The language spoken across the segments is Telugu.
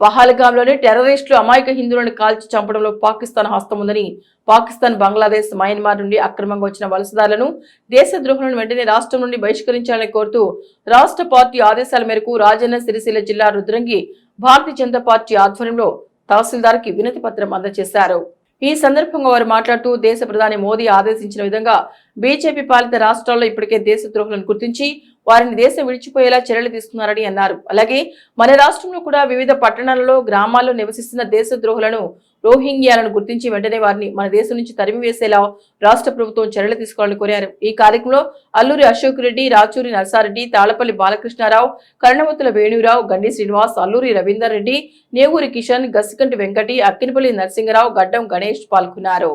పహల్గాంలోని టెర్రరిస్టులు అమాయక హిందువులను కాల్చి చంపడంలో పాకిస్తాన్ హస్తం ఉందని పాకిస్తాన్ బంగ్లాదేశ్ మయన్మార్ నుండి అక్రమంగా వచ్చిన వలసదారులను దేశద్రోహులను వెంటనే రాష్ట్రం నుండి బహిష్కరించాలని కోరుతూ రాష్ట్ర పార్టీ ఆదేశాల మేరకు రాజన్న సిరిసిల్ల జిల్లా రుద్రంగి భారతీయ జనతా పార్టీ ఆధ్వర్యంలో తహసీల్దార్కి వినతి పత్రం అందజేశారు. ఈ సందర్భంగా వారు మాట్లాడుతూ దేశ ప్రధాని మోదీ ఆదేశించిన విధంగా బీజేపీ పాలిత రాష్ట్రాల్లో ఇప్పటికే దేశద్రోహులను గుర్తించి వారిని దేశం విడిచిపోయేలా చర్యలు తీసుకున్నారని అన్నారు. అలాగే మన రాష్ట్రంలో కూడా వివిధ పట్టణాలలో గ్రామాల్లో నివసిస్తున్న దేశద్రోహులను రోహింగ్యాలను గుర్తించి వెంటనే వారిని మన దేశం నుంచి తరిమివేసేలా రాష్ట్ర ప్రభుత్వం చర్యలు తీసుకోవాలని కోరారు. ఈ కార్యక్రమంలో అల్లూరి అశోక్ రెడ్డి రాచూరి నర్సారెడ్డి తాళపల్లి బాలకృష్ణారావు కర్ణవతుల వేణురావు గండి శ్రీనివాస్ అల్లూరి రవీందర్ రెడ్డి నేవూరి కిషన్ గసికంటి వెంకటి అక్కినపల్లి నరసింహరావు గడ్డం గణేష్ పాల్గొన్నారు.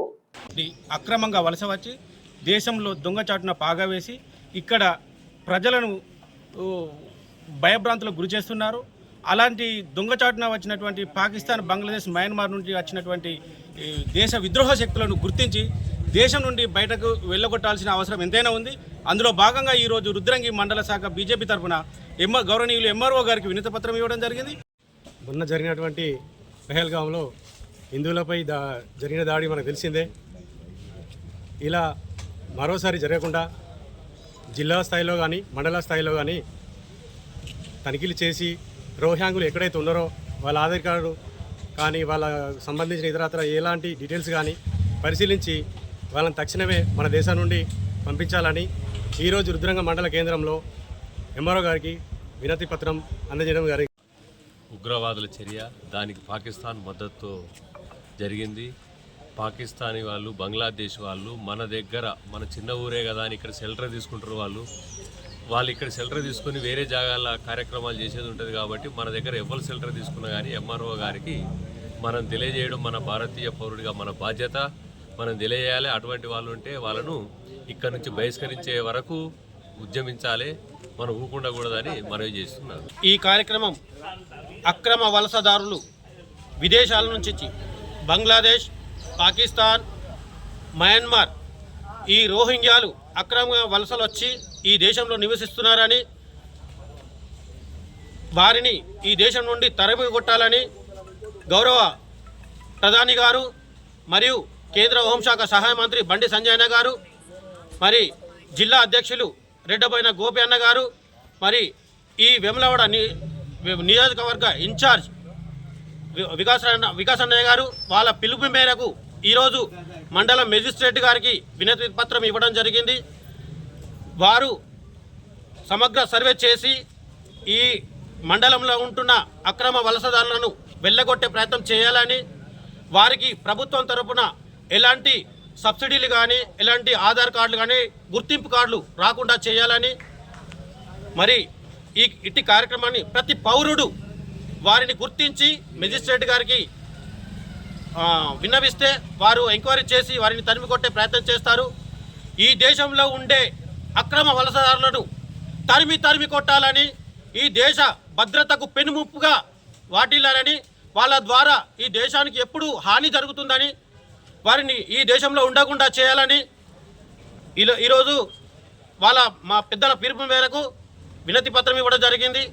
అక్రమంగా వలస వచ్చి దేశంలో దొంగచాటున పాగా వేసి ఇక్కడ ప్రజలను భయభ్రాంతులకు గురి చేస్తున్నారు. అలాంటి దొంగచాటున వచ్చినటువంటి పాకిస్తాన్ బంగ్లాదేశ్ మయన్మార్ నుండి వచ్చినటువంటి దేశ విద్రోహ శక్తులను గుర్తించి దేశం నుండి బయటకు వెళ్ళగొట్టాల్సిన అవసరం ఎంతైనా ఉంది. అందులో భాగంగా ఈరోజు రుద్రంగి మండల శాఖ బీజేపీ తరఫున ఎమ్మ గౌరవనీయులు ఎంఆర్ఓ గారికి వినతి పత్రం ఇవ్వడం జరిగింది. మొన్న జరిగినటువంటి పెహల్గాంలో హిందువులపై దా జరిగిన దాడి మనకు తెలిసిందే. ఇలా మరోసారి జరగకుండా జిల్లా స్థాయిలో కానీ మండల స్థాయిలో కానీ తనిఖీలు చేసి రోహ్యాంగులు ఎక్కడైతే ఉన్నారో వాళ్ళ ఆధార్ కార్డు కానీ వాళ్ళ సంబంధించిన ఇతరత్ర ఎలాంటి డీటెయిల్స్ కానీ పరిశీలించి వాళ్ళని తక్షణమే మన దేశం నుండి పంపించాలని ఈరోజు రుద్రంగ మండల కేంద్రంలో ఎంఆర్ఓ గారికి వినతి పత్రం అందజేయడం జరిగింది ఉగ్రవాదుల చర్య దానికి పాకిస్తాన్ మద్దతు జరిగింది. పాకిస్తానీ వాళ్ళు బంగ్లాదేశ్ వాళ్ళు మన దగ్గర మన చిన్న ఊరే కదా అని ఇక్కడ సెల్టర్ తీసుకుంటారు వాళ్ళు. వాళ్ళు ఇక్కడ సెల్టర్ తీసుకుని వేరే జాగాల కార్యక్రమాలు చేసేది ఉంటుంది కాబట్టి మన దగ్గర ఎవరు సెల్టర్ తీసుకున్నా కానీ ఎంఆర్ఓ గారికి మనం తెలియజేయడం మన భారతీయ పౌరుడిగా మన బాధ్యత. మనం తెలియజేయాలి. అటువంటి వాళ్ళు ఉంటే వాళ్ళను ఇక్కడ నుంచి బహిష్కరించే వరకు ఉద్యమించాలి. మనం ఊకుండకూడదని మనవి చేస్తున్నారు. ఈ కార్యక్రమం అక్రమ వలసదారులు విదేశాల నుంచి బంగ్లాదేశ్ పాకిస్తాన్ మయన్మార్ ఈ రోహింగ్యాలు అక్రమంగా వలసలు వచ్చి ఈ దేశంలో నివసిస్తున్నారని వారిని ఈ దేశం నుండి తరిమి కొట్టాలని గౌరవ ప్రధాని గారు మరియు కేంద్ర హోంశాఖ సహాయ మంత్రి బండి సంజయన గారు మరి జిల్లా అధ్యక్షులు రెడ్డబోయిన గోపి అన్న గారు మరి ఈ వెమలవాడ ని- నియోజకవర్గ ఇన్ఛార్జ్ వికాస వికాస్ అన్న- వికాస్ అన్నయ్య గారు వాళ్ళ పిలుపు మేరకు ఈరోజు మండలం మెజిస్ట్రేట్ గారికి వినతి పత్రం ఇవ్వడం జరిగింది. వారు సమగ్ర సర్వే చేసి ఈ మండలంలో ఉంటున్న అక్రమ వలసదారులను వెళ్ళగొట్టే ప్రయత్నం చేయాలని వారికి ప్రభుత్వం తరపున ఎలాంటి సబ్సిడీలు కానీ ఎలాంటి ఆధార్ కార్డులు కానీ గుర్తింపు కార్డులు రాకుండా చేయాలని మరి ఈ ఇట్టి కార్యక్రమాన్ని ప్రతి పౌరుడు వారిని గుర్తించి మెజిస్ట్రేట్ గారికి విన్నవిస్తే వారు ఎంక్వైరీ చేసి వారిని తరిమి కొట్టే ప్రయత్నం చేస్తారు. ఈ దేశంలో ఉండే అక్రమ వలసదారులను తరిమి తరిమి కొట్టాలని ఈ దేశ భద్రతకు పెనుముప్పుగా వాటిల్లాలని వాళ్ళ ద్వారా ఈ దేశానికి ఎప్పుడు హాని జరుగుతుందని వారిని ఈ దేశంలో ఉండకుండా చేయాలని ఈలో ఈరోజు వాళ్ళ మా పెద్దల పిలుపు మేరకు వినతి పత్రం ఇవ్వడం జరిగింది.